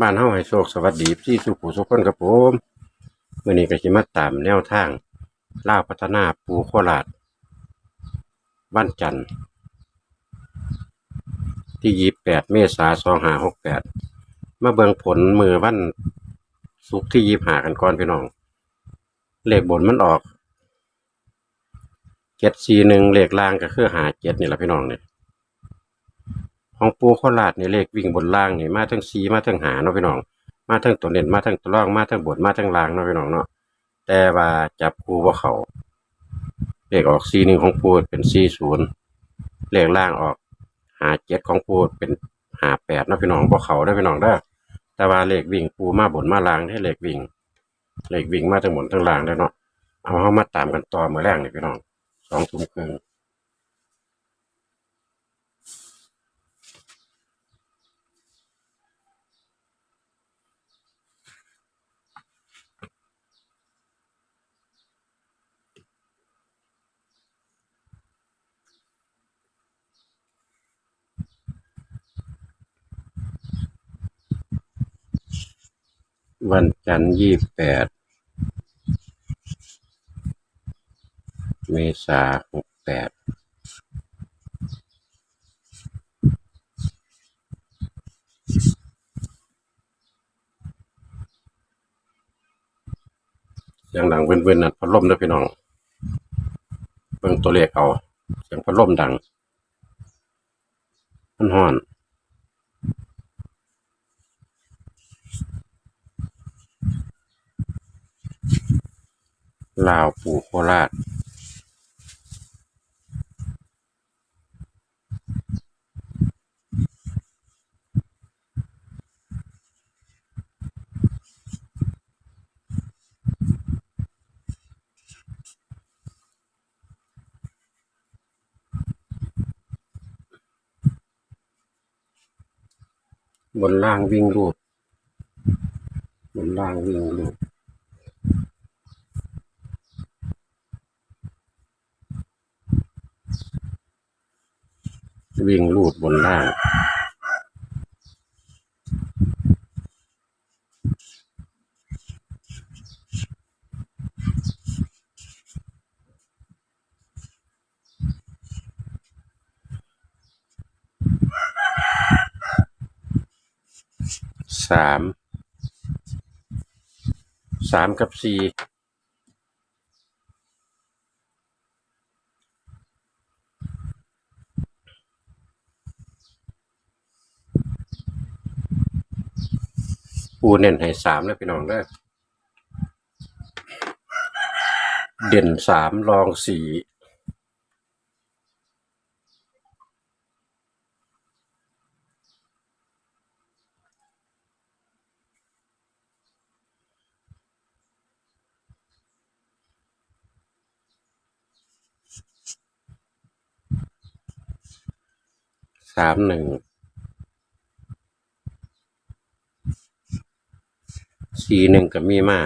บ้านเฮาให้โชคสวัสดีพี่สุขุสุขคนครับผมมื้อนี้ก็สิมาตามแนวทางล่าพัฒนาปูโคราชบ้านจันทร์ที่28เมษายน2568มาเบิ่งผลมือวันศุกร์ที่25กันก่อนพี่น้อง เลขบนมันออก741เลขล่างก็คือ57นี่แหละพี่น้องเนี่ย ของปูโคราชนี่เลขวิ่งบนล่างนี่มาทั้งสีมาทั้งหาเนาะพี่น้อง มาทั้งตัวเน้นมาทั้งตัวร่องมาทั้งบนมาทั้งล่างเนาะพี่น้องเนาะแต่ว่าจับคูบ่าเขาเลขออกสีหนึ่งของปูเป็นสีศูนย์เลขล่างออกหาเจ็ดของปูเป็นหาแปดเนาะพี่น้องบ่เขาได้พี่น้องเด้แต่ว่าเลขวิ่งปูมาบนมาล่างให้เลขวิ่งเลขวิ่งมาทั้งบนทั้งล่างได้เนาะเอาเฮามาตามกันต่อเมื้อแรกนี่พี่น้องสองทุ่มครึ่ง วันจันทร์ยี่แปดเมษาหกแปดเสียงดังเว้นๆนั่นพัดลมเด้อพี่น้อง เบิ่งตัวเลขเอา เสียงพัดลมดัง มันฮ้อน ลาวปู่โคราชบนล่างวิ่งรูดบนล่างวิ่งรูด วิ่งรูดบนล่าง สาม สามกับสี่ ปูเน้นให้สามนะพี่น้องเด้อเด่นสามรองสี่สามหนึ่ง สี่หนึ่งก็มีมา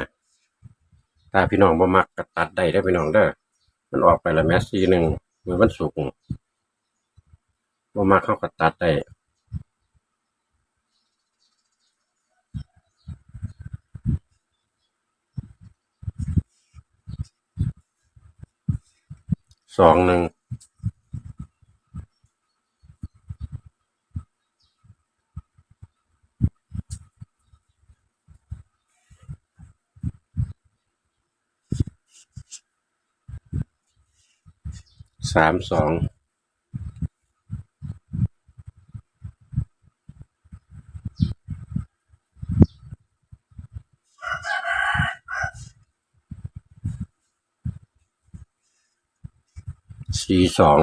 ถ้าพี่น้องบ่มักก็ตัดได้ได้พี่น้องเด้อมันออกไปแล้วแม้สี่หนึ่งเมื่อวันศุกบ่มักเขาก็ตัดได้สองหนึ่ง สามสองสี่สอง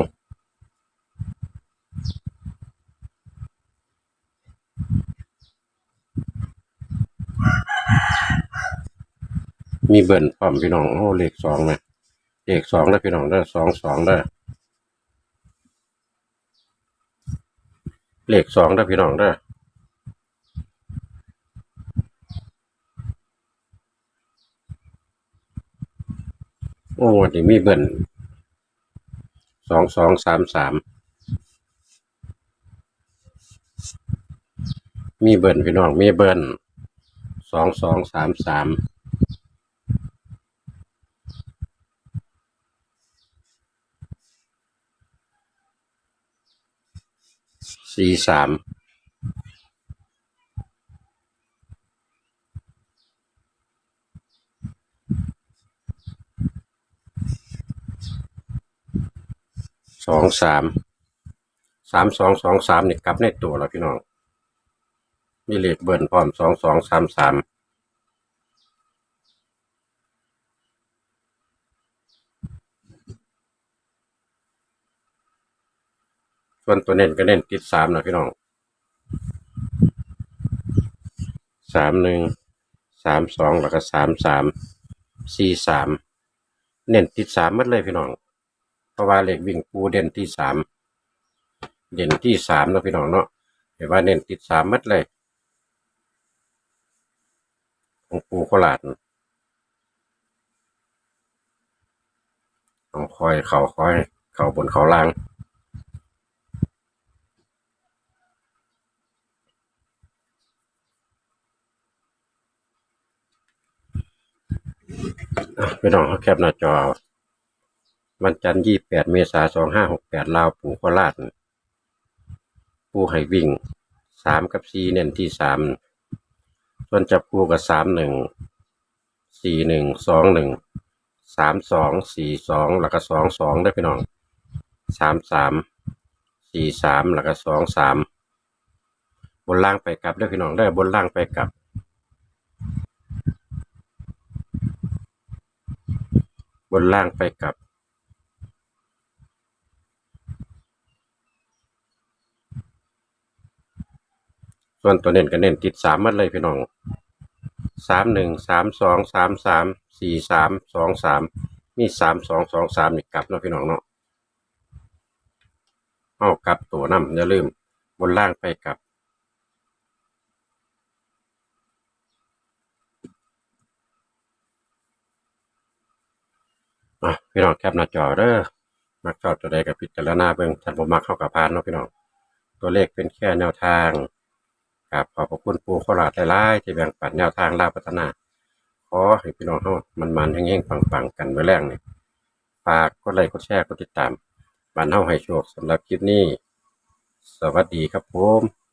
มีเบิ่นพร้อมพี่น้องโอ้เลขสองนะเลขสองแล้พี่น้องได้สองสองได้ เลขสองได้อพี่น้องได้อโอ้วันนี้มีเบิ่นสองสองสามสามมีเบิ้ลพี่น้องมีเบิ้ลสองสองสามสาม สี่สามสองสามสามสองสองสามนี่กลับในตัวแล้วพี่น้อง มีเลขเบิ้ลพร้อมสองสองสามสาม ส่วนตัวเน้นก็เน้นติดสามนะพี่น้องสามหนึ่งสามสองแล้วก็สามสามสี่สามเน้นติดสามมัดเลยพี่น้อง เพราะว่าเลขวิ่งปูเด่นที่สามเด่นที่สามนะพี่น้องเนาะเห็นว่าเน้นติดสามมัดเลย ของปูโคราชต้องคอยเขาคอย เขาบนเขาล่าง อะพี่น้องเขาแคปหน้าจอ วันจันทร์ยี่แปดเมษาสองห้าหกแปดลาวปูโคราชปูให้วิ่งสามกับสี่เน้นที่สามส่วนจับปูกับสามหนึ่งสี่หนึ่งสองหนึ่งสามสองสี่สองแล้วก็สองสองได้พี่น้องสามสามสี่สามแล้วก็สองสามบนล่างไปกลับได้พี่น้องได้บนล่างไปกลับ นล่างไปกลับ ส่วนตัวเน้นก็เน้นติดสามมันเลยพี่น้องสามหนึ่งสามสองสามสามสี่สามสองสามมีสามสองสองสามนี่กลับเนาะพี่น้องเนาะเอากลับตัวน้ำอย่าลืมบนล่างไปกลับ พี่น้องแคปหน้าจอเด้อมักชอบตัวใดกับพิจารณาเบิ่งท่านบ่มักเข้ากับพานเนาะพี่น้องตัวเลขเป็นแค่แนวทางครับขอบพระคุณปู่โคราชหลายๆที่แบ่งปันแนวทางลาพัฒนาขอให้พี่น้องเฮามันมันๆแห้งๆปังๆกันไว้แรงนี่ฝากกดไลค์กดแชร์กดติดตามบ้านเฮาให้โชคสำหรับคลิปนี้ สวัสดีครับผม